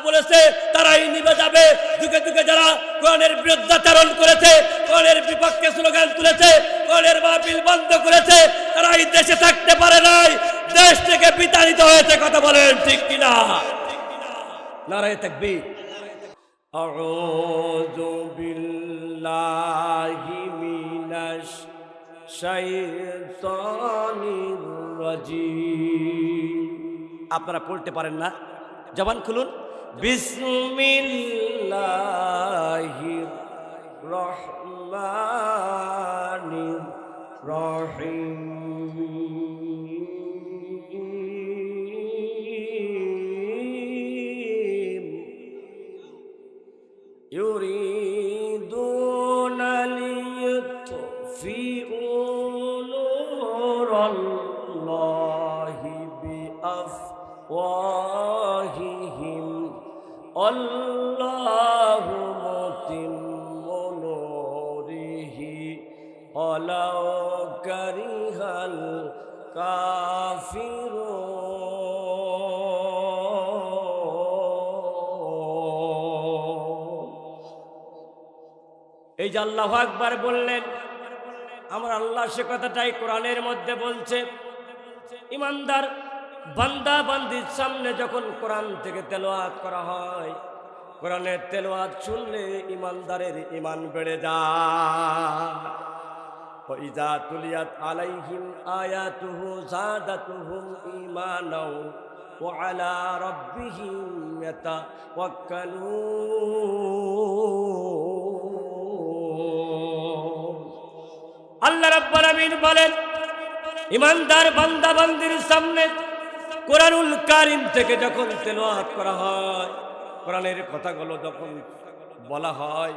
বলেছে তারাই নিভে যাবে যুগে যুগে যারা কোরআনের বিরুদ্ধাচারণ করেছে কোরআনের বিপক্ষে স্লোগান তুলেছে কোরআনের মাহফিল বন্ধ করেছে তারাই দেশে থাকতে পারে নাই দেশ থেকে বিতাড়িত হয়েছে কথা বলেন ঠিক কিনা নারায় তাকবীর أعوذ بالله من الشيطان الرجيم আপনারা পড়তে পারেন না জবান খুলুন بسم الله الرحمن الرحيم يريدون ليطفئوا نور الله بأفواه الله متم نوره ولو كره الكافرون এই যে আল্লাহ আকবার বললেন আমার আল্লাহ সে কথাটাই কোরআনের মধ্যে বলছে ইমানদার বান্দা বান্দির সামনে যখন কোরআন থেকে তেলোয়াত করা হয় কোরআনের তেলোয়াত শুনলে ইমানদারের ইমান বেড়ে যায় وإذا تليت عليهم آياته زادتهم إيمانا وعلى ربهم يتوكلون আল্লাহ রাব্বুল আমিন বলেন ইমানদার বান্দা বান্দির সামনে কোরআনুল কারিম থেকে যখন তেলোয়াত করা হয়, কোরআনের কথাগুলো যখন বলা হয়,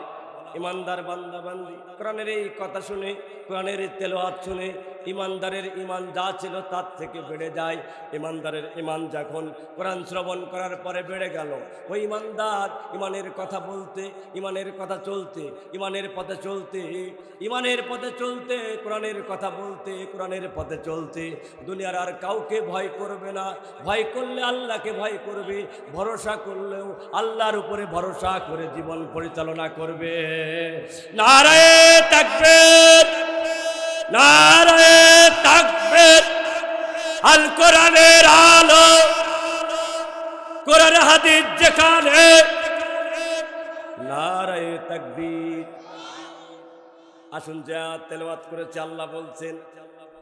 ইমানদার বান্দা বান্দি, কোরআনের এই কথা শুনে, কোরআনের তেলোয়াত শুনে ইমানদারের ইমান যা ছিল তার থেকে বেড়ে যায়। ইমানদারের ইমান যখন কোরআন শ্রবণ করার পরে বেড়ে গেল, ওই ইমানদার ইমানের কথা বলতে, ইমানের কথা চলতে, ইমানের পথে চলতে, ইমানের পথে চলতে, কোরআনের কথা বলতে, কোরআনের পথে চলতে, দুনিয়ার আর কাউকে ভয় করবে না। ভয় করলে আল্লাহকে ভয় করবে, ভরসা করলেও আল্লাহর উপরে ভরসা করে জীবন পরিচালনা করবে। নারায়ে নারায়ে তাকবীর আল কোরআনের আলো। কোরআন হাদিস যেখানে নারায়ে তাকবীর। আসুন যা তেলাওয়াত করেছে, আল্লাহ বলছেন,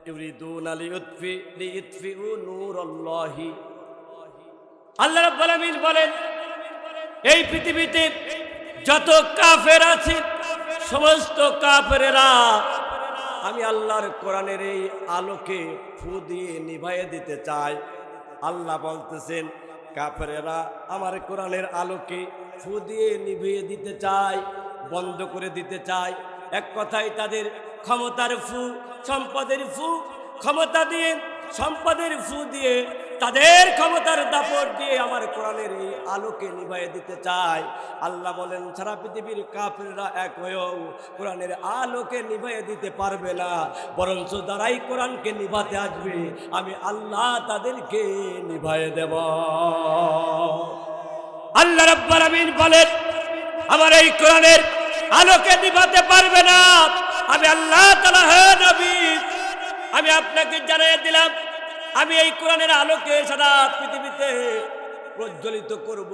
ইউরিদুন আলি উতফি লি ইতফিউ নূরাল্লাহি। আল্লাহ রাব্বুল আলামিন বলেন, এই পৃথিবীতে যত কাফের আছে, সমস্ত কাফেরেরা আমি আল্লাহর কোরআনের এই আলোকে ফু দিয়ে নিভাইয়ে দিতে চাই। আল্লাহ বলতেছেন, কাফেরেরা আমার কোরআনের আলোকে ফু দিয়ে নিভিয়ে দিতে চাই বন্ধ করে দিতে চাই এক কথায় তাদের ক্ষমতার ফু, সম্পদের ফু, ক্ষমতা দিয়ে সম্পদের ফু দিয়ে তাদের ক্ষমতার দাপট দিয়ে আমার কোরআনের এই আলোকে নিভাইয়ে দিতে চায়। আল্লাহ বলেন, সারা পৃথিবীর কাফেররা এক হয়েও কোরআনের আলোকে নিভাইয়ে দিতে পারবে না, বরঞ্চ যারাই কোরআনকে নিভাতে আসবে। আমি আল্লাহ তাদেরকে নিভাইয়ে দেব। আল্লাহ রব্বার আমিন বলেন, আমার এই কোরআনের আলোকে নিভাতে পারবে না। আমি আল্লাহ তাআলা হে নবী। আমি আপনাকে জানিয়ে দিলাম আমি এই কোরআনের আলোকে সারা পৃথিবীতে প্রজ্বলিত করব,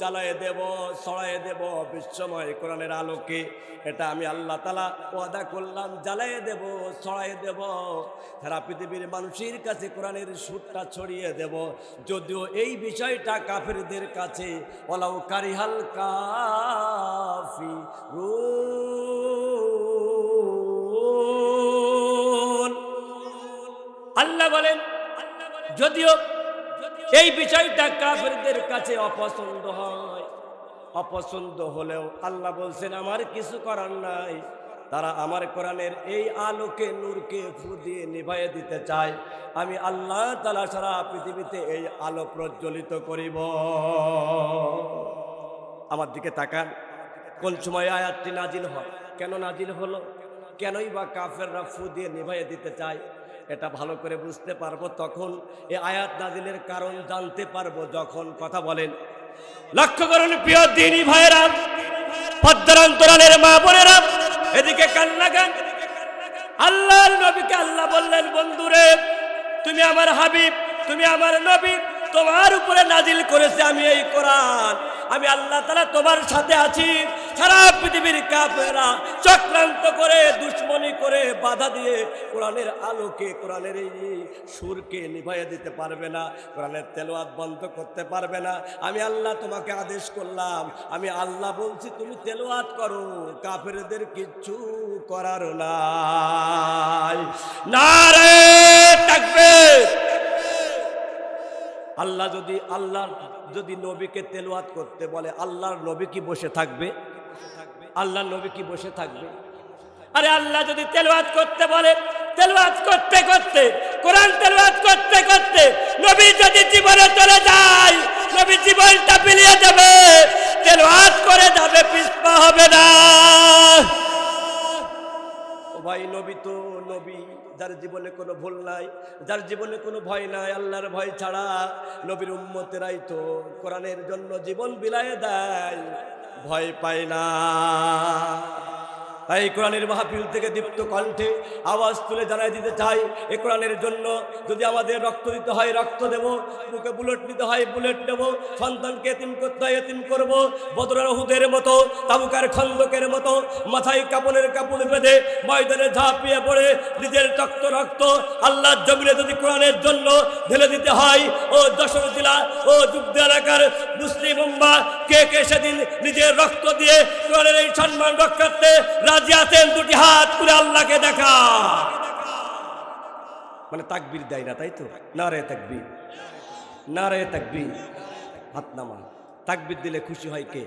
জ্বালায় দেব ছড়ায় দেব, বিশ্বময় কোরআনের আলোকে। এটা আমি আল্লাহ তালা ওয়াদা করলাম, জ্বালায় দেব ছড়ায় দেব। সারা পৃথিবীর মানুষের কাছে কোরআনের সুরটা ছড়িয়ে দেব। যদিও এই বিষয়টা কাফেরদের কাছে ওলাউ কারিহাল কাফি আল্লাহ বলেন যদিও এই বিষয়টা কাফেরদের কাছে অপছন্দ হয়। অপছন্দ হলেও আল্লাহ বলছেন, আমার কিছু করার নাই। তারা আমার কোরআনের এই আলোকে নূরকে ফু দিয়ে নিভাইয়ে দিতে চায়। আমি আল্লাহ তালা সারা পৃথিবীতে এই আলো প্রজ্বলিত করিব। আমার দিকে তাকান। কোন সময় আয়াতটি নাজিল হয়? কেন নাজিল হলো? কেনই বা কাফেররা ফু দিয়ে নিভাইয়ে দিতে চায়? এটা ভালো করে বুঝতে পারব তখন এ আয়াত নাজিলের কারণ জানতে পারব যখন কথা বলেন। লক্ষ্য করুন প্রিয় দিনী ভাইরা পদ্মান্তরালের মা বোনেরা, এদিকে কান্না গান। আল্লাহর নবীকে আল্লাহ বললেন, বন্ধুরে, তুমি আমার হাবিব, তুমি আমার নবী, তোমার উপরে নাজিল করেছে আমি এই কোরআন। আমি আল্লাহ তালা তোমার সাথে আছি সারা পৃথিবীর কাপেরা চক্রান্ত করে, দুশ্মনী করে বাধা দিয়ে কোরআনের আলোকে, কোরআনের এই সুরকে নিভাইয়ে দিতে পারবে না, কোরআনের তেলোয়াত বন্ধ করতে পারবে না। আমি আল্লাহ তোমাকে আদেশ করলাম, আমি আল্লাহ বলছি, তুমি তেলোয়াত করো, কাফেরদের কিচ্ছু করার না রে থাকবে আল্লাহ যদি আল্লাহ যদি নবীকে তেলোয়াত করতে বলে, আল্লাহর নবী কি বসে থাকবে? আল্লাহর নবী কি বসে থাকবে? আরে আল্লাহ যদি তেলওয়াত করতে বলে, তেলওয়াত করতে করতে, কোরআন তেলওয়াত করতে করতে নবী যদি জীবনে চলে যায়, নবী জীবনটা বিলিয়ে যাবে তেলওয়াত করে যাবে, পিছপা হবে না। ভাই, নবী তো নবী, যার জীবনে কোনো ভুল নাই, যার জীবনে কোনো ভয় নাই, আল্লাহর ভয় ছাড়া নবীর উম্মতেরাই তো কোরআনের জন্য জীবন বিলায় দেয়। ভয় পায় না। তাই কোরআনের মাহফিল থেকে দীপ্ত কণ্ঠে আওয়াজ তুলে জানাই দিতে চাই। এ কোরআনের জন্য যদি আমাদের রক্ত দিতে হয়, রক্ত দেব। বুকে বুলেট নিতে হয়, বুলেট নেব সন্তানকে এতিম করতে হয়, এতিম করব। বদরের হুদের মতো, তাবুকার খন্দকের মতো, মাথায় কাপড়ের কাপড় বেঁধে ময়দানে ঝাঁপিয়ে পড়ে নিজের রক্ত রক্ত আল্লাহর জমিনে যদি কোরআনের জন্য ঢেলে দিতে হয়, ও যশোর জেলা, ও যুদ্ধ এলাকার মুসলিম কে কে সেদিন নিজের রক্ত দিয়ে কোরআনের এই সম্মান রক্ষার্থে রাজি আছেন, দুটি হাত করে আল্লাহকে দেখা। মানে তাকবীর দেয় না, তাই তো? না রে তাকবীর। না রে তাকবীর। হাত নামা তাকবীর দিলে খুশি হয় কে?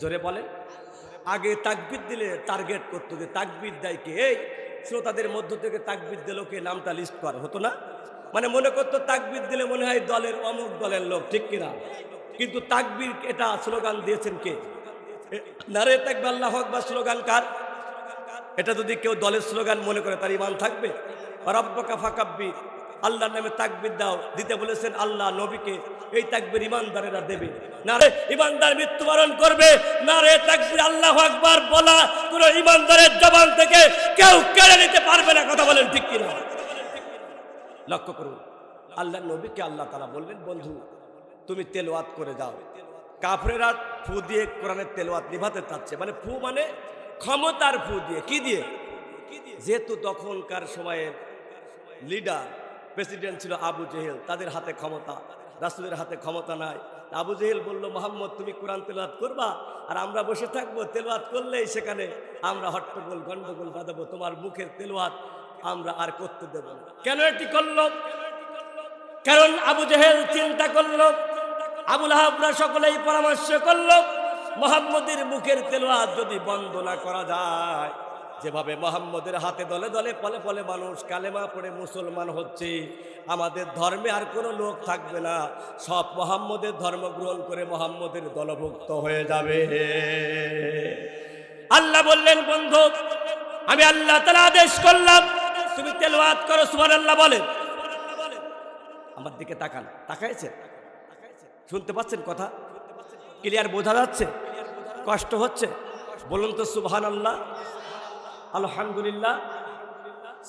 জোরে বলে আগে তাকবীর দিলে টার্গেট করতো যে তাকবীর দেয় কে? এই শ্রোতাদের মধ্য থেকে তাকবীর দিল কে? নামটা লিস্ট কর হতো না? মানে মনে করতো তাকবীর দিলে মনে হয় দলের অমুক দলের লোক, ঠিক কিনা? কিন্তু তাকবির, এটা স্লোগান দিয়েছেন কে? নারে তাকবে আল্লাহ আকবার স্লোগান কার? এটা যদি কেউ দলের স্লোগান মনে করে, তার ইমান থাকবে? রব্বকা ফাকাব্বি, আল্লাহর নামে তাকবির দাও। দিতে বলেছেন আল্লাহ নবীকে, এই তাকবির ইমানদারেরা দেবে। না রে ইমানদার মৃত্যুবরণ করবে। না রে তাকবির আল্লাহ আকবার বলা কোন ইমানদারের জবান থেকে কেউ কেড়ে নিতে পারবে না। কথা বলেন ঠিক কিনা? লক্ষ্য করুন, আল্লাহ নবীকে আল্লাহ তারা বললেন, বন্ধু, তুমি তেলোয়াত করে যাও। কাফরেরা ফু দিয়ে কোরআনের তেলোয়াত নিভাতে চাচ্ছে। মানে ফু মানে ক্ষমতার ফু দিয়ে। কি দিয়ে? যেহেতু তখনকার সময়ের লিডার প্রেসিডেন্ট ছিল আবু জেহেল, তাদের হাতে ক্ষমতা, রাসুলের হাতে ক্ষমতা নাই। আবু জেহেল বলল, মোহাম্মদ, তুমি কোরআন তেলাওয়াত করবা? আর আমরা বসে থাকব তেলোয়াত করলেই সেখানে আমরা হট্টগোল, গন্ডগোল বাঁধাবো। তোমার মুখের তেলোয়াত আমরা আর করতে দেব কেন এটি করল? কারণ আবু জেহেল চিন্তা করল আবুল আহাবরা সকলেই পরামর্শ করল, মোহাম্মদের মুখের তেলোয়াত যদি বন্ধ না করা যায়। যেভাবে মোহাম্মদের হাতে দলে দলে পলে পলে মানুষ কালেমা পড়ে মুসলমান হচ্ছে, আমাদের ধর্মে আর কোনো লোক থাকবে না। সব মোহাম্মদের ধর্ম গ্রহণ করে মোহাম্মদের দলভুক্ত হয়ে যাবে। আল্লাহ বললেন, বন্ধু, আমি আল্লাহ তালা আদেশ করলাম, তুমি তেলওয়াত করো সুমান আল্লাহ বলেন। আমার দিকে তাকান তাকাইছে শুনতে পাচ্ছেন কথা? ক্লিয়ার বোঝা যাচ্ছে? কষ্ট হচ্ছে? বলুন তো সুবহান আল্লাহ আলহামদুলিল্লাহ।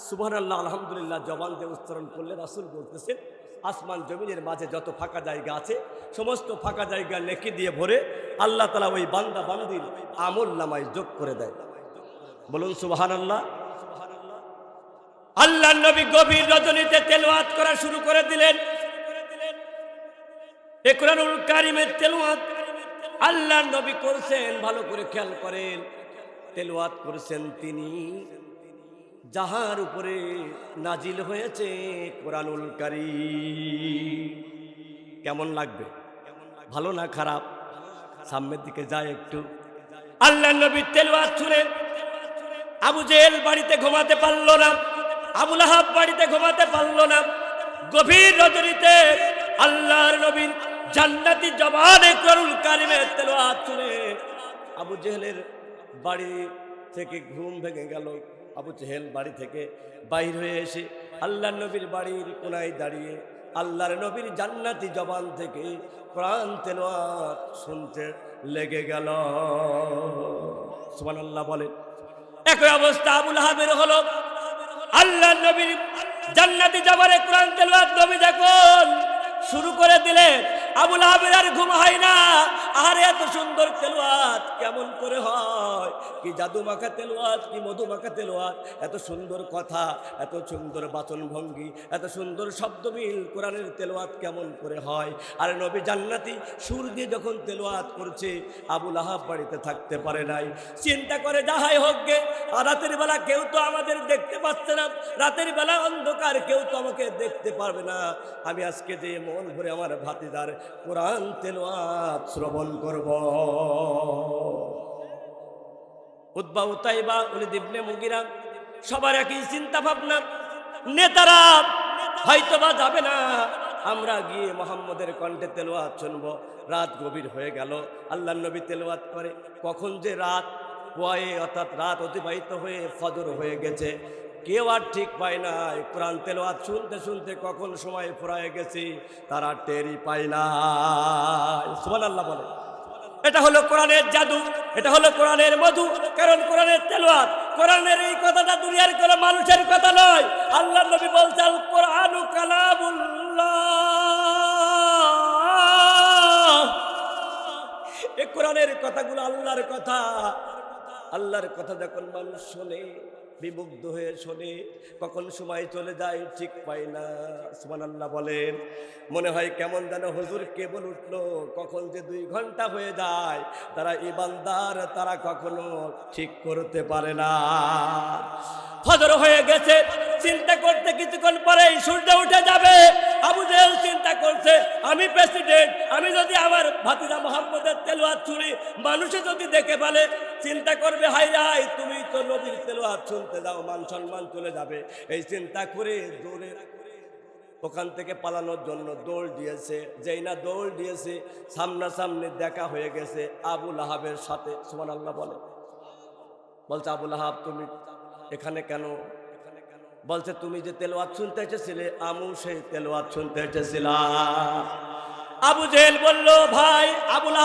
সুবহান আল্লাহ আলহামদুলিল্লাহ, জবান দিয়ে উচ্চারণ করলে রাসুল বলতেছেন, আসমান জমিনের মাঝে যত ফাঁকা জায়গা আছে, সমস্ত ফাঁকা জায়গা নেকি দিয়ে ভরে আল্লাহ তালা ওই বান্দা বান্দির আমল নামায় যোগ করে দেয়। বলুন সুবহান আল্লাহ আল্লাহ নবী গভীর রজনীতে তেলওয়াত করা শুরু করে দিলেন। এ কোরআনুল কারিমের তেলওয়াত আল্লাহ নবী করছেন, ভালো করে খেয়াল করেন। তেলওয়াত করেছেন তিনি। যাহার উপরে নাজিল হয়েছে কোরআনুল কারি কেমন লাগবে? ভালো না খারাপ? সামনের দিকে যায় একটু। আল্লাহ নবী তেলওয়াত শুনে আবু জেহেল বাড়িতে ঘুমাতে পারল না আবুল আহাব বাড়িতে ঘুমাতে পারল না। গভীর রজনীতে আল্লাহর নবীন জান্নাতি জবানে করুল কারিমে তেলাওয়াত শুনে আবু জেহেলের বাড়ি থেকে ঘুম ভেঙে গেল। আবু জেহেল বাড়ি থেকে বাইর হয়ে এসে আল্লাহ নবীর বাড়ির কোনায় দাঁড়িয়ে আল্লাহর নবীর জান্নাতি জবান থেকে কোরআন তেলাওয়াত শুনতে লেগে গেল। সুবহানাল্লাহ বলেন, একই অবস্থা আবুল হাবের হলো। আল্লাহ নবীর জান্নাতি জবানে কোরআন তেলাওয়াত নবী যখন শুরু করে দিলেন আবুল আহবের ঘুম হয় না। আরে এত সুন্দর তেলোয়াত, কেমন করে হয়? কি জাদু মাখা তেলোয়াত, কি মধু মাখা তেলোয়াত? এত সুন্দর কথা, এত সুন্দর বাচন ভঙ্গি এত সুন্দর শব্দমিল কোরআনের তেলোয়াত কেমন করে হয়? আর নবী জান্নাতি সুর দিয়ে যখন তেলোয়াত করছে, আবুল আহাব বাড়িতে থাকতে পারে নাই। চিন্তা করে যাহাই হোক গে রাতের বেলা কেউ তো আমাদের দেখতে পাচ্ছে না, রাতের বেলা অন্ধকার কেউ তো আমাকে দেখতে পারবে না। আমি আজকে যে মন ভরে আমার ভাতিদার কোরআন তেলোয়াত, শ্রবণ করব। উদ্বা উতাইবা, উনি দিবনে মুগিরা, সবার একই চিন্তা ভাবনা নেতারা, হয়তোবা যাবে না। আমরা গিয়ে মোহাম্মদের কণ্ঠে তেলোয়াত শুনব। রাত গভীর হয়ে গেল। আল্লাহ নবী তেলোয়াত করে। কখন যে রাত? পোয়ে অর্থাৎ রাত অতিবাহিত হয়ে ফজর হয়ে গেছে। কেউ আর ঠিক পায় না কোরআন তেলোয়াত শুনতে শুনতে কখন সময় ফুরায় গেছি, তারা টেরি পায় না। সুমান আল্লাহ বলে। এটা হলো কোরআনের জাদু, এটা হলো কোরআনের মধু, কারণ কোরআনের তেলোয়াত কোরআনের এই কথাটা দুনিয়ার কোনো মানুষের কথা নয়। আল্লাহ নবী বলছেন কোরআনু কালামুল্লাহ। এ কোরআনের কথাগুলো আল্লাহর কথা। আল্লাহর কথা যখন মানুষ শোনে বিমুগ্ধ হয়ে শোনে, কখন সময় চলে যায় ঠিক পায় না। সুমান আল্লাহ বলেন, মনে হয় কেমন যেন হুজুর কেবল উঠল, কখন যে দুই ঘণ্টা হয়ে যায়, তারা ইমানদার, তারা কখনো ঠিক করতে পারে না। ফজর হয়ে গেছে চিন্তা করতে কিছুক্ষণ পরেই সূর্য উঠে যাবে। আবু জেহেল চিন্তা করছে, আমি প্রেসিডেন্ট আমি যদি আমার ভাতিজা মোহাম্মদের তেলোয়াত ছুরি মানুষে যদি দেখে ফেলে, চিন্তা করবে হাই হাই তুমি তো নবীর তেলোয়াত শুনতে যাও, মান সম্মান চলে যাবে। এই চিন্তা করে দৌড়ে ওখান থেকে পালানোর জন্য দৌড় দিয়েছে। যেই না দৌড় দিয়েছে, সামনাসামনি দেখা হয়ে গেছে আবুল আহাবের সাথে। সুমান আল্লাহ বলে। বলছে আবুল আহাব তুমি এখানে কেন বলছে, তুমি যে তেলোয়াত শুনতে এসেছিলে, আমু সেই তেলোয়াত শুনতে এসেছিলাম আবু জেহেল বলল, ভাই আবুল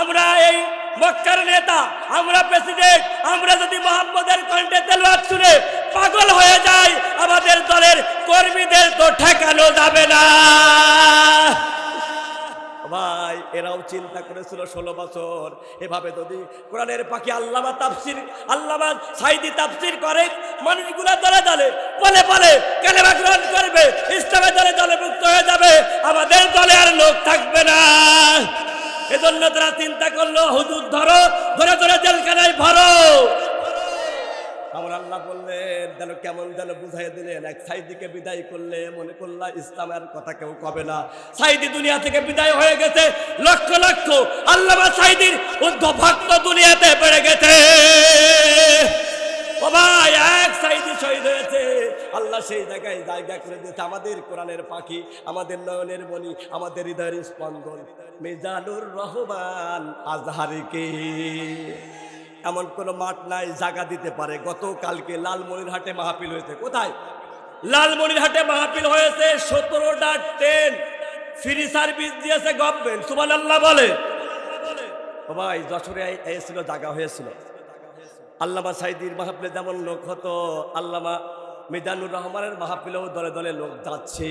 আমরা এই মক্কার নেতা, আমরা প্রেসিডেন্ট, আমরা যদি মোহাম্মদের কণ্ঠে তেলোয়াত শুনে পাগল হয়ে যাই, আমাদের দলের কর্মীদের তো ঠেকানো যাবে না। ভাই, এরাও চিন্তা করেছিল ষোলো বছর। এভাবে যদি কোরআনের পাখি আল্লামা তাফসির, আল্লামা সাইদি তাফসির করে, মানুষগুলা দলে দলে, বলে বলে কেলেমা গ্রহণ করবে, ইসলামের দলে দলে মুক্ত হয়ে যাবে, আমাদের দলে আর লোক থাকবে না। এজন্য তারা চিন্তা করল, হুজুর ধরো, ধরে ধরে জেলখানায় ভরো। আল্লাহ বললেন, যেন কেমন যেন বুঝাই দিলেন, এক সাইদিকে বিদায় করলে মনে করলা ইসলামের কথা কেউ কবে না। সাইদি দুনিয়া থেকে বিদায় হয়ে গেছে, লক্ষ লক্ষ আল্লাহ সাইদির ভক্ত দুনিয়াতে বেড়ে গেছে। হয়েছে। আল্লাহ সেই জায়গায় জায়গা করে দিয়েছে। আমাদের কোরআনের পাখি, আমাদের নয়নের মণি আমাদের হৃদয়ের স্পন্দন। মিজানুর রহমান আজহারিকে এমন কোনো মাঠ নাই জায়গা দিতে পারে। গতকালকে লালমনিরহাটে মাহফিল হয়েছে। কোথায়? লালমনিরহাটে মাহফিল হয়েছে, সতেরোটা ট্রেন ফ্রি সার্ভিস দিয়েছে গভর্নমেন্ট সুবান আল্লাহ বলে ভাই, যশোরে এসেছিল জায়গা হয়েছিল। আল্লামা সাইদির মাহফিলে যেমন লোক হতো, আল্লামা মিজানুর রহমানের মাহফিলেও দলে দলে লোক যাচ্ছে।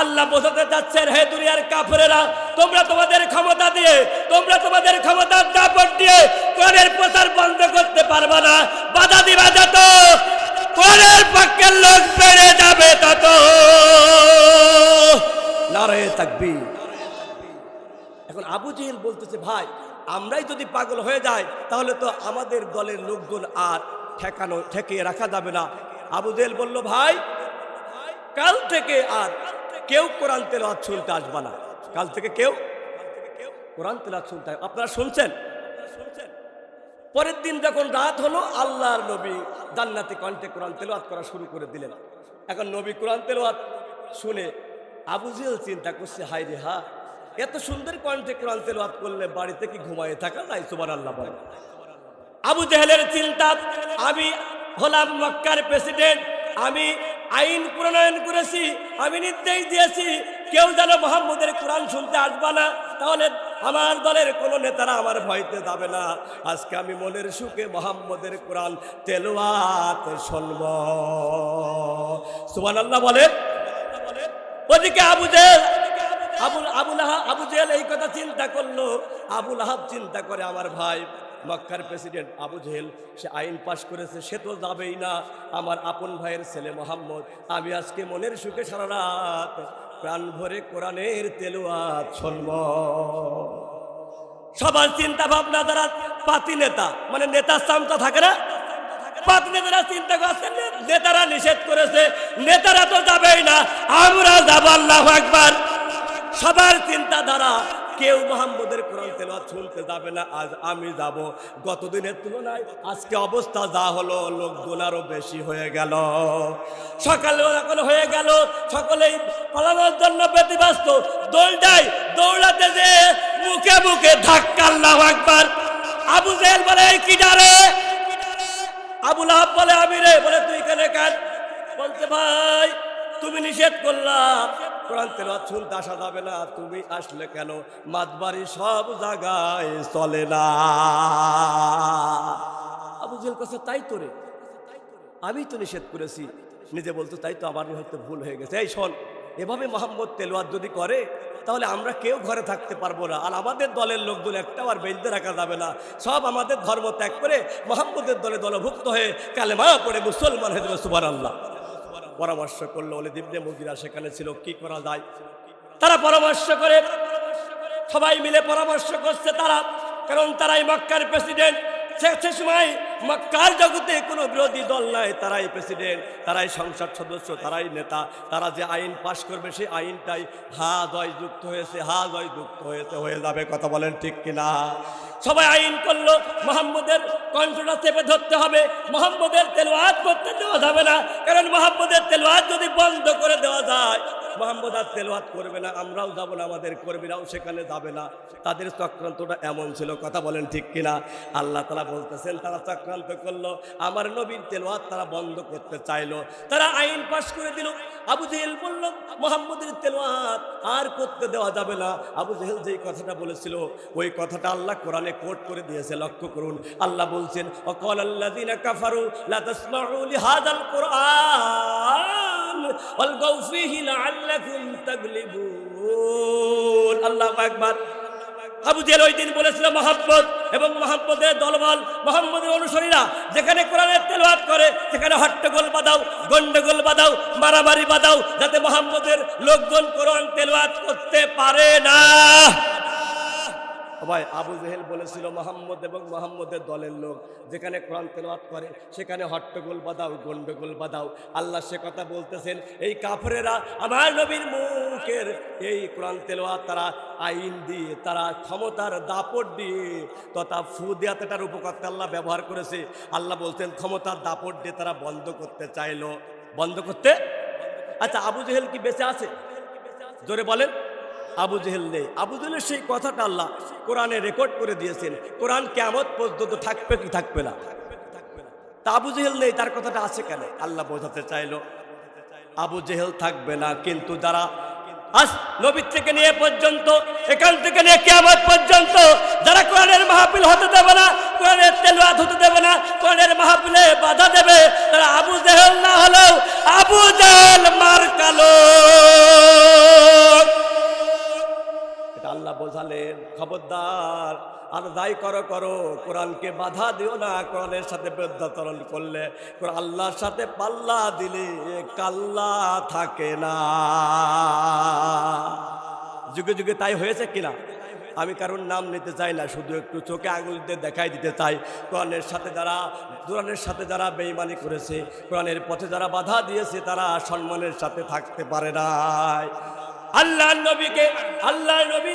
আল্লাহ বোঝাতে যাচ্ছেন হে দুনিয়ার কাফেরেরা, তোমরা তোমাদের ক্ষমতা দিয়ে, তোমরা তোমাদের ক্ষমতার দাপট দিয়ে কোরআনের প্রচার বন্ধ করতে পারবে না। বাধা দিবা যত, কোরআনের পক্ষের লোক বেড়ে যাবে তত। নারায়ে তাকবীর। এখন আবু জেহেল বলতেছে, ভাই, আমরাই যদি পাগল হয়ে যাই, তাহলে তো আমাদের দলের লোকজন আর ঠেকানো, ঠেকিয়ে রাখা যাবে না। আবু জেল বলল, ভাই, কাল থেকে আর কেউ কোরআন তেলাওয়াত শুনতে আসবে না। কাল থেকে কেউ? কোরআন তেলাওয়াত শুনতে। আপনারা শুনছেন? পরের দিন যখন রাত হলো, আল্লাহর নবী জান্নাতি কণ্ঠে কোরআন তেলাওয়াত করা শুরু করে দিলেন। এখন নবী কোরআন তেলাওয়াত শুনে আবু জেহেল চিন্তা করছে হাই রে হা এত সুন্দর কণ্ঠে কোরআন তেলাওয়াত করলে বাড়িতে কি ঘুমায় থাকা যায়? সুবান আল্লাহ আবু জেহেলের চিন্তা, আমি হলাম মক্কার প্রেসিডেন্ট। আমি আইন প্রণয়ন করেছি, আমি নির্দেশ দিয়েছি, কেউ যেন মোহাম্মদের কোরআন শুনতে আসবে না, তাহলে আমার দলের কোনো নেতারা আমার ভয়তে যাবে না। আজকে আমি মনের সুখে মোহাম্মদের কোরআন তেলোয়াত শুনব। সুবান আল্লাহ বলেন। ওদিকে Abu Jahl Abul Abul Abu Jahl এই কথা চিন্তা করল। আবুল আহাব চিন্তা করে আমার ভাই মক্কার প্রেসিডেন্ট আবু জেহেল, সে আইন পাশ করেছে, সে তো যাবেই না। আমার আপন ভাইয়ের ছেলে মোহাম্মদ, আমি আজকে মনের সুখে সারা রাত প্রাণ ভরে কোরআনের তেলোয়াত শুনব। সবার চিন্তা ভাবনা দ্বারা পাতি নেতা মানে নেতার চামচা থাকে না? পাতি নেতারা চিন্তা করছে নেতারা নিষেধ করেছে, নেতারা তো যাবেই না, আমরা যাব আল্লাহ একবার সবার চিন্তাধারা কেউ মোহাম্মদের কোরআন তেলাওয়াত শুনতে যাবে না, আজ আমি যাব। গতদিনের তুলনায় আজকে অবস্থা যা হলো লোকজন আরও বেশি হয়ে গেল। সকালে যখন হয়ে গেল, সকলেই পালানোর জন্য ব্যতিব্যস্ত। দৌড়াই দৌড়াতে যে মুখে মুখে ধাক্কা, আল্লাহ একবার আবু জেল বলে কি ডারে? আবুল আহাব বলে আমি রে বলে, তুই কেন কেন বলছে, ভাই, তুমি নিষেধ করলা কোরআন তেলাওয়াত শুনতে আসা যাবে না। তুমি আসলে কেন? মাতবাড়ি সব জায়গায় চলে না। আবু জেল কাছে তাই তো রে। আমি তো নিষেধ করেছি। নিজে বলতো তাই তো আমার হয়তো ভুল হয়ে গেছে। এই শোন, এভাবে মোহাম্মদ তেলোয়ার যদি করে, তাহলে আমরা কেউ ঘরে থাকতে পারব না। আর আমাদের দলের লোকজন একটাও আর বেঁধে রাখা যাবে না। সব আমাদের ধর্ম ত্যাগ করে মোহাম্মদের দলে দলভুক্ত হয়ে কালে কালেমা পড়ে মুসলমান হয়ে যাবে সুবার আল্লাহ পরামর্শ করল অলি দিবনে সেখানে ছিল কি করা যায়? তারা পরামর্শ করে, সবাই মিলে পরামর্শ করছে তারা, কারণ তারাই মক্কার প্রেসিডেন্ট সে সময় মক্কার জগতে কোনো বিরোধী দল নাই, তারাই প্রেসিডেন্ট তারাই সংসদ সদস্য, তারাই নেতা, তারা যে আইন পাশ করবে সেই আইনটাই হা জয় যুক্ত হয়েছে, হা জয় যুক্ত হয়েছে, হয়ে যাবে, কথা বলেন ঠিক কিনা? সবাই আইন করল, মোহাম্মদের কণ্ঠটা চেপে ধরতে হবে, মোহাম্মদের তেলওয়াত করতে দেওয়া যাবে না, কারণ মোহাম্মদের তেলওয়াত যদি বন্ধ করে দেওয়া যায়, মোহাম্মদ আর তেলওয়াত করবে না, আমরাও যাব না, আমাদের কর্মীরাও সেখানে যাবে না, তাদের চক্রান্তটা এমন ছিল, কথা বলেন ঠিক কিনা? আল্লাহ তালা বলতেছেন, তারা চক্রান্ত করল। আমার নবীর তেলওয়াত তারা বন্ধ করতে চাইলো। তারা আইন পাশ করে দিল। আবু জেহেল বলল, মোহাম্মদের তেলওয়াত আর করতে দেওয়া যাবে না। আবু জেহেল যেই কথাটা বলেছিল, ওই কথাটা আল্লাহ কোরআনে কোট করে দিয়েছে। লক্ষ্য করুন, আল্লাহ বলছেন অকল আল্লাযীনা কাফারু, লা তাসমাউ কুরআন ওয়ালগাউ ফীহি লাআল্লাকুম তাগলিবুন। আল্লাহু আকবার। আবু জেল ওই দিন বলেছিল মোহাম্মদ এবং মোহাম্মদের দলবল মোহাম্মদের অনুসারীরা যেখানে কোরআনের তেলবাদ করে, সেখানে হট্টগোল বাঁধাও গণ্ডগোল বাঁধাও, মারামারি বাঁধাও, যাতে মোহাম্মদের লোকজন কোরআন তেলবাদ করতে পারে না। ভাই আবু জেহেল বলেছিল মোহাম্মদ এবং মোহাম্মদের দলের লোক। যেখানে কোরআন তেলাওয়াত করে, সেখানে হট্টগোল বাদাও গন্ডগোল বাদাও আল্লাহ সে কথা বলতেছেন, এই কাফরেরা আমার নবীর মুখের এই কোরআন তেলাওয়াত তারা আইন দিয়ে, তারা ক্ষমতার দাপট দিয়ে, তথা ফু দেয়াতেটার উপকর্তা আল্লাহ ব্যবহার করেছে। আল্লাহ বলতেন ক্ষমতার দাপট দিয়ে তারা বন্ধ করতে চাইলো। বন্ধ করতে? আচ্ছা আবু জেহেল কি বেঁচে আছে? জোরে বলেন। আবু জেহেল নেই। আবু জেহেলের সেই কথাটা আল্লাহ কোরআনে রেকর্ড করে দিয়েছেন। কোরআন কেমন পর্যন্ত থাকবে কি থাকবে না? তা আবু জেহেল নেই, তার কথাটা আছে কেন? আল্লাহ বোঝাতে চাইলো, আবু জেহেল থাকবে না, কিন্তু যারা আজ নবীর থেকে নিয়ে পর্যন্ত, এখান থেকে নিয়ে কেমন পর্যন্ত, যারা কোরআনের মাহফিল হতে দেবে না, কোরআনের তেলওয়াত হতে দেবে না, কোরআনের মাহফিলে বাধা দেবে, তারা আবু জেহেল না হলেও আবু জেহেল মার কালো। আল্লাহ বোঝালেন, খবরদার, আর যাই করো করো, কোরআনকে বাধা দিও না, কোরআনের সাথে বৃদ্ধাচরণ করলে আল্লাহর সাথে পাল্লা দিলে কাল্লা থাকে না। যুগে যুগে তাই হয়েছে কিনা? আমি কারোর নাম নিতে চাই না, শুধু একটু চোখে আঙুল দিয়ে দেখাই দিতে চাই। কোরআনের সাথে যারা, কোরআনের সাথে যারা বেইমানি করেছে, কোরআনের পথে যারা বাধা দিয়েছে, তারা সম্মানের সাথে থাকতে পারে নাই। আল্লাহ নবীকে আল্লাহ নবী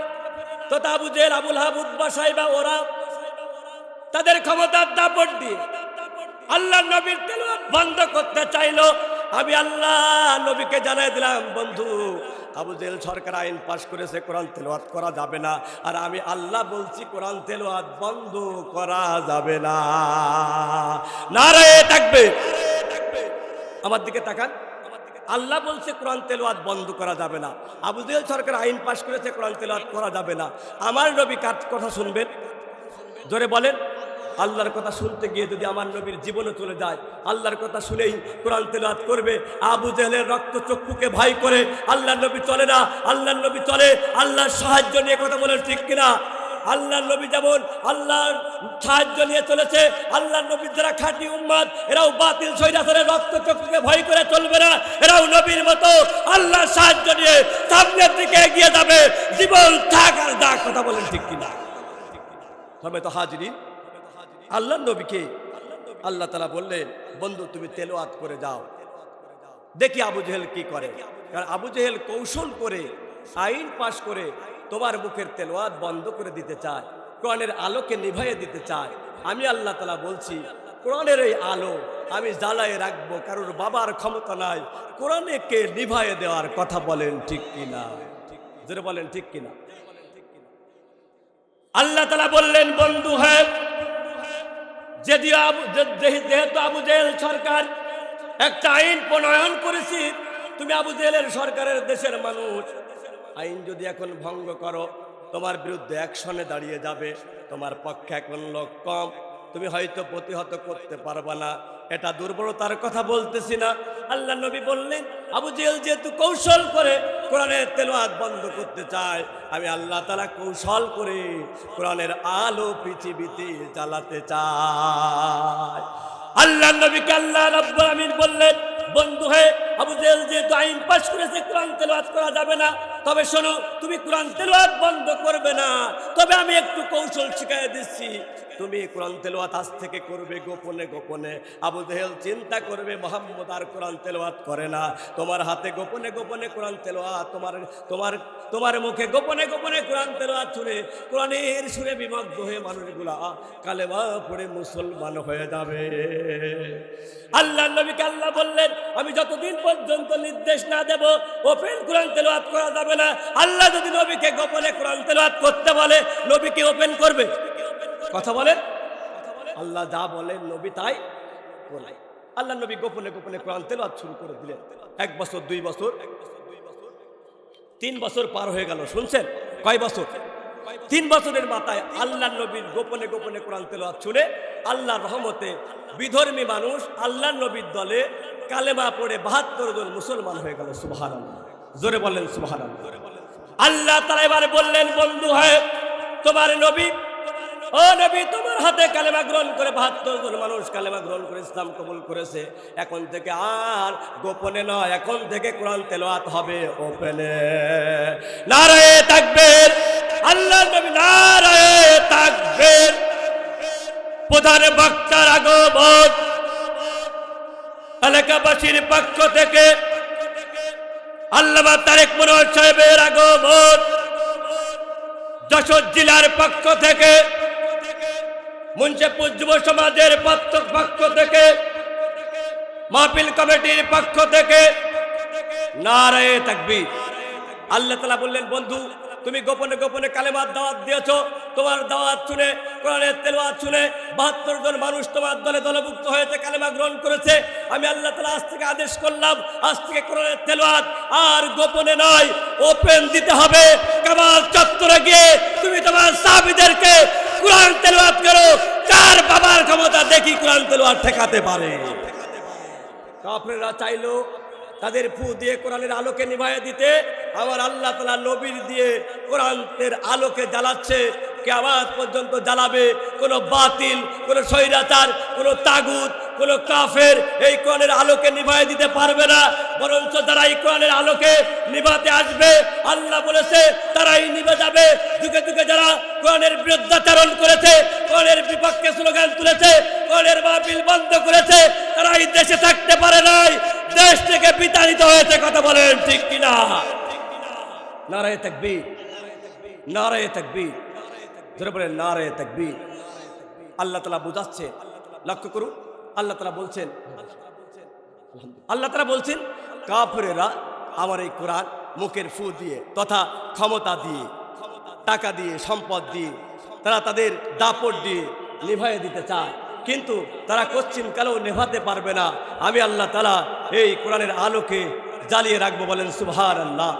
তথা আবু জেল আবুল হাবুদ বাসাইবা ওরা তাদের ক্ষমতার দাপট দিয়ে আল্লাহ নবীর তেলাওয়াত বন্ধ করতে চাইলো। আমি আল্লাহ নবীকে জানাই দিলাম, বন্ধু, আবু জেল সরকার আইন পাশ করেছে, কোরআন তেলাওয়াত করা যাবে না। আর আমি আল্লাহ বলছি, কোরআন তেলাওয়াত বন্ধ করা যাবে না। নারে থাকবে। আমার দিকে তাকান। আল্লাহ বলছে, কোরআন তেলাওয়াত বন্ধ করা যাবে না। আবু জেল সরকার আইন পাশ করেছে, কোরআন তেলাওয়াত করা যাবে না। আমার নবী কার কথা শুনবেন? জোরে বলেন। আল্লাহর কথা শুনতে গিয়ে যদি আমার নবীর জীবনে চলে যায়, আল্লাহর কথা শুনেই কোরআন তেলাত করবে। আবু জেহেলের রক্ত চক্ষুকে ভাই করে আল্লাহর নবী চলে না, আল্লাহর নবী চলে, আল্লাহর সাহায্য নিয়ে কথা বলেন ঠিক কিনা? আল্লাহর নবী যেমন আল্লাহর সাহায্য নিয়ে চলেছে, আল্লাহর নবীর যারা খাঁটি উম্মাদ এরাও বাতিল সৈরাসের রক্ত চক্ষুকে ভয় করে চলবে না, এরাও নবীর মতো আল্লাহর সাহায্য নিয়ে সামনের দিকে এগিয়ে যাবে, জীবন থাক আর কথা বলেন ঠিক কিনা। হবে তো হাজিরিন? আল্লাহ নবীকে আল্লাহ তালা বললেন, বন্ধু, তুমি তেলোয়াত করে যাও। দেখি আবু জেহেল কি করে। কারণ আবু জেহেল কৌশল করে, আইন পাশ করে তোমার মুখের তেলোয়াত বন্ধ করে দিতে চায়, কোরআনের আলোকে নিভাইয়ে দিতে চায়। আমি আল্লাহ তালা বলছি, কোরআনের এই আলো আমি জ্বালায় রাখব, কারোর বাবার ক্ষমতা নাই কোরআনে কে নিভাইয়ে দেওয়ার কথা বলেন ঠিক কিনা? যেটা বলেন ঠিক কিনা? আল্লাহ তালা বললেন, বন্ধু হ্যাঁ যদিও যেহেতু আবু জেহেল সরকার একটা আইন প্রণয়ন করেছি, তুমি আবু জেহেলের সরকারের দেশের মানুষ। আইন যদি এখন ভঙ্গ করো, তোমার বিরুদ্ধে অ্যাকশনে দাঁড়িয়ে যাবে, তোমার পক্ষে এখন লোক কম। তুমি হয়তো প্রতিহত করতে পারবা না। এটা দুর্বলতার কথা বলতেছি না। আল্লাহ নবী বললেন, আবু জেহেল যেহেতু কৌশল করে কোরআনের তেলোয়াত বন্ধ করতে চায়, আমি আল্লাহ তালা কৌশল করে কোরআনের আলো পৃথিবীতে জ্বালাতে চাই। আল্লাহ নবীকে আল্লাহ রাব্বুল আমিন বললেন, বন্ধু হয়ে, আবু জেল যেহেতু আইন পাশ করেছে, কোরআন তেলাওয়াত করা যাবে না। তবে শোনো, তুমি কোরআন তেলাওয়াত বন্ধ করবে না। তবে আমি একটু কৌশল শিখাই দিচ্ছি। তুমি কোরআন তেলাওয়াত আজ থেকে করবে গোপনে গোপনে। আবু জেহেল চিন্তা করবে, মোহাম্মদ আর কোরআন তেলাওয়াত করে না। তোমার হাতে গোপনে গোপনে কোরআন তেলাওয়াত, তোমার তোমার তোমার মুখে গোপনে গোপনে কোরআন তেলাওয়াত শুনে কোরআনের সুরে বিমগ্ন হয়ে মানুষগুলা কালেমা পড়ে মুসলমান হয়ে যাবে। আল্লাহ নবীকে আল্লাহ বললেন, আমি যতদিন পর্যন্ত নির্দেশ না দেব ওপেন কোরআন তেলোয়াত করা যাবে না। আল্লাহ যদি নবীকে গোপনে কোরআন তেলাওয়াত করতে বলে, নবীকে ওপেন করবে। কথা বলেন? আল্লাহ যা বলেন নবী তাই আল্লাহ নবী গোপনে গোপনে কোরআন তেলাওয়াত শুরু করে দিলেন। এক বছর, দুই বছর, তিন বছর পার হয়ে গেল, শুনছেন? কয় বছর? তিন বছরের মাথায় আল্লাহ নবীর গোপনে গোপনে কোরআন তেলাওয়াত শুনে আল্লাহ রহমতে বিধর্মী মানুষ আল্লাহ নবীর দলে কালেমা পড়ে বাহাত্তর জন মুসলমান হয়ে গেল সুবহান জোরে বললেন সুবহান আল্লাহ তারা এবারে বললেন, বন্ধু হয়, তোমার নবী, ও নবী, তোমার হাতে কালেমা গ্রহণ করে বাহাত্তর জন মানুষ কালেমা গ্রহণ করে ইসলাম কবুল করেছে। এখন থেকে আর গোপনে নয়, এখন থেকে কোরআন তেলাওয়াত হবে ওপেনে নারায়ে তাকবীর আল্লাহ নবী নারায়ে তাকবীর। প্রধান বক্তার আগমন। এলাকাবাসীর পক্ষ থেকে আল্লামা তারেক মনোয়ার সাহেবের আগমন যশোর জেলার পক্ষ থেকে, মুন্সিপুর যুব সমাজের পক্ষ- থেকে, মাহফিল কমিটির পক্ষ থেকে, নারায়ে তাকবীর। আল্লাহ তালা বললেন, বন্ধু তুমি গোপনে গোপনে কালেমার দাওয়াত দিয়েছ, তোমার দাওয়াত শুনে, কোরআনের তেলাওয়াত শুনে বাহাত্তর জন মানুষ তোমার দলে দলভুক্ত হয়েছে, কালেমা গ্রহণ করেছে। আমি আল্লাহ তালা আজ থেকে আদেশ করলাম, আজ থেকে কোরআনের তেলাওয়াত আর গোপনে নয়, ওপেন দিতে হবে। কামাল চত্বরে গিয়ে তুমি তোমার সাহাবীদেরকে কোরআন তেলাওয়াত করো কার বাবার ক্ষমতা দেখি কোরআন তেলাওয়াত ঠেকাতে পারে। কাফেররা চাইলো তাদের ফু দিয়ে কোরআনের আলোকে নিভাইয়ে দিতে আবার আল্লাহ তালা নবীর দিয়ে কোরআনের আলোকে জ্বালাচ্ছে কে আওয়াজ পর্যন্ত জ্বালাবে। কোনো বাতিল, কোনো স্বৈরাচার, কোনো তাগুত কোনো কাফের এই কোরআনের আলোকে নিভাইয়ে দিতে পারবে না। বরঞ্চ যারা এই কোরআনের আলোকে নিভাতে আসবে, আল্লাহ বলেছে, তারাই নিভে যাবে। যুগে যুগে যারা কোরআনের বিরুদ্ধাচারণ করেছে, কোরআনের বিপক্ষে স্লোগান তুলেছে, কোরআনের মাহফিল বন্ধ করেছে তারা এই দেশে থাকতে পারে নাই। দেশ থেকে বিতাড়িত হয়েছে, কথা বলেন ঠিক কিনা? নারায় তাকবীর। নারায় তাকবীর। জোরে বলেন, নারায় তাকবীর। আল্লাহ তালা বুঝাচ্ছে। লক্ষ্য করুন। আল্লাহ তালা বলছেন, আল্লাহ তালা বলছেন, কাফরেরা আমার এই কোরআন মুখের ফু দিয়ে তথা ক্ষমতা দিয়ে, টাকা দিয়ে, সম্পদ দিয়ে, তারা তাদের দাপট দিয়ে নিভাইয়ে দিতে চায়। কিন্তু তারা কচ্ছিন কালেও নেভাতে পারবে না। আমি আল্লাহ তালা এই কোরআনের আলোকে জ্বালিয়ে রাখব বলেন সুবহান আল্লাহ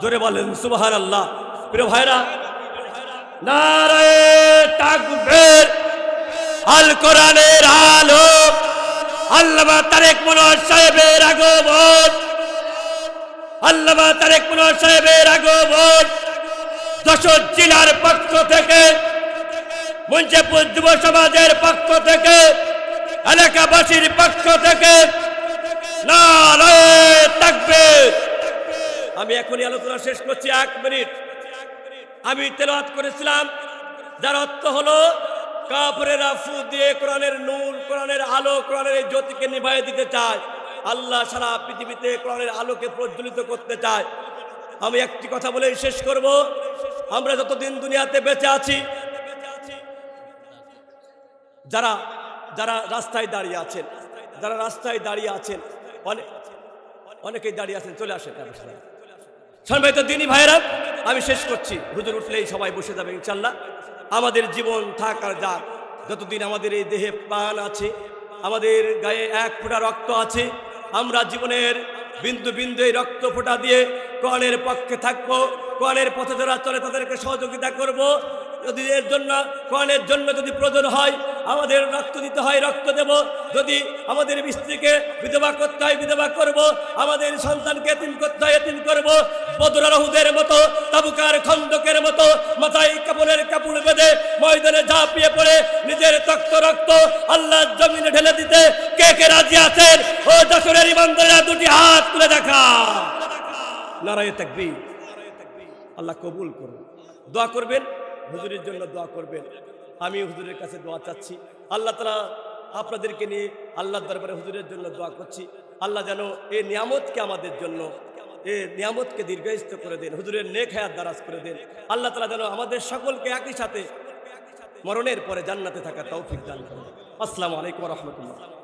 জোরে বলেন সুবহান আল্লাহ প্রিয় ভাইরা, নারায়ে আল কোরআনের আলো। আল্লামা তারেক মনোহর সাহেবের আগমন। আল্লামা তারেক মনোহর সাহেবের আগমন। যশোর জেলার পক্ষ থেকে মঞ্চেপুর যুব সমাজের পক্ষ থেকে, এলাকাবাসীর পক্ষ থেকে নারায়ে তাকবীর। আমি এখনই আলোচনা শেষ করছি, এক মিনিট। আমি তেলাওয়াত করেছিলাম, যার অর্থ হলো কাপড়ের আফু দিয়ে কোরআনের নূর, কোরআনের আলো, কোরআনের এই জ্যোতিকে নিভাই দিতে চায়। আল্লাহ সারা পৃথিবীতে কোরআনের আলোকে প্রজ্বলিত করতে চায়। আমি একটি কথা বলেই শেষ করব। আমরা যতদিন দুনিয়াতে বেঁচে আছি, যারা যারা রাস্তায় দাঁড়িয়ে আছেন, যারা রাস্তায় দাঁড়িয়ে আছেন অনেক অনেকেই দাঁড়িয়ে আছেন, চলে আসেন সম্মানিত দিনী ভাইরা আমি শেষ করছি। হুজুর উঠলেই সবাই বসে যাবে, ইনশাল্লাহ। আমাদের জীবন থাকার যাক। যতদিন আমাদের এই দেহে প্রাণ আছে, আমাদের গায়ে এক ফোঁটা রক্ত আছে, আমরা জীবনের বিন্দু বিন্দু এই রক্ত ফোঁটা দিয়ে কোরআনের পক্ষে থাকব কোরআনের পথে যারা চলে তাদেরকে সহযোগিতা করব। যদি এর জন্য কোরআনের জন্য যদি প্রয়োজন হয় আমাদের রক্ত দিতে হয়, রক্ত দেব। যদি আমাদের স্ত্রীকে বিধবা করতে হয়, বিধবা করব। আমাদের সন্তানকে এতিম করতে হয়, এতিম করব। বদরাহুদের মতো, তাবুকার খন্দকের মতো, মাথায় কাপড়ের কাপড় বেঁধে ময়দানে ঝাঁপিয়ে পড়ে নিজের তক্ত রক্ত আল্লাহর জমিনে ঢেলে দিতে কে কে রাজি আছেন? ও যশোরের ইমানদারেরা দুটি হাত তুলে দেখা। নারায় তাকবীর। আল্লাহ কবুল করুন। দোয়া করবেন, হুজুরের জন্য দোয়া করবেন। আমি হুজুরের কাছে দোয়া চাচ্ছি। আল্লাহ তালা আপনাদেরকে নিয়ে আল্লাহ দরবারে হুজুরের জন্য দোয়া করছি। আল্লাহ যেন এই নিয়ামতকে আমাদের জন্য এ নিয়ামতকে দীর্ঘায়িত করে দেন, হুজুরের নেক হায়াত দারাজ করে দেন। আল্লাহ তালা যেন আমাদের সকলকে একই সাথে মরণের পরে জান্নাতে থাকা তৌফিক দান করেন। আসসালামু আলাইকুম রহমতুল্লাহ।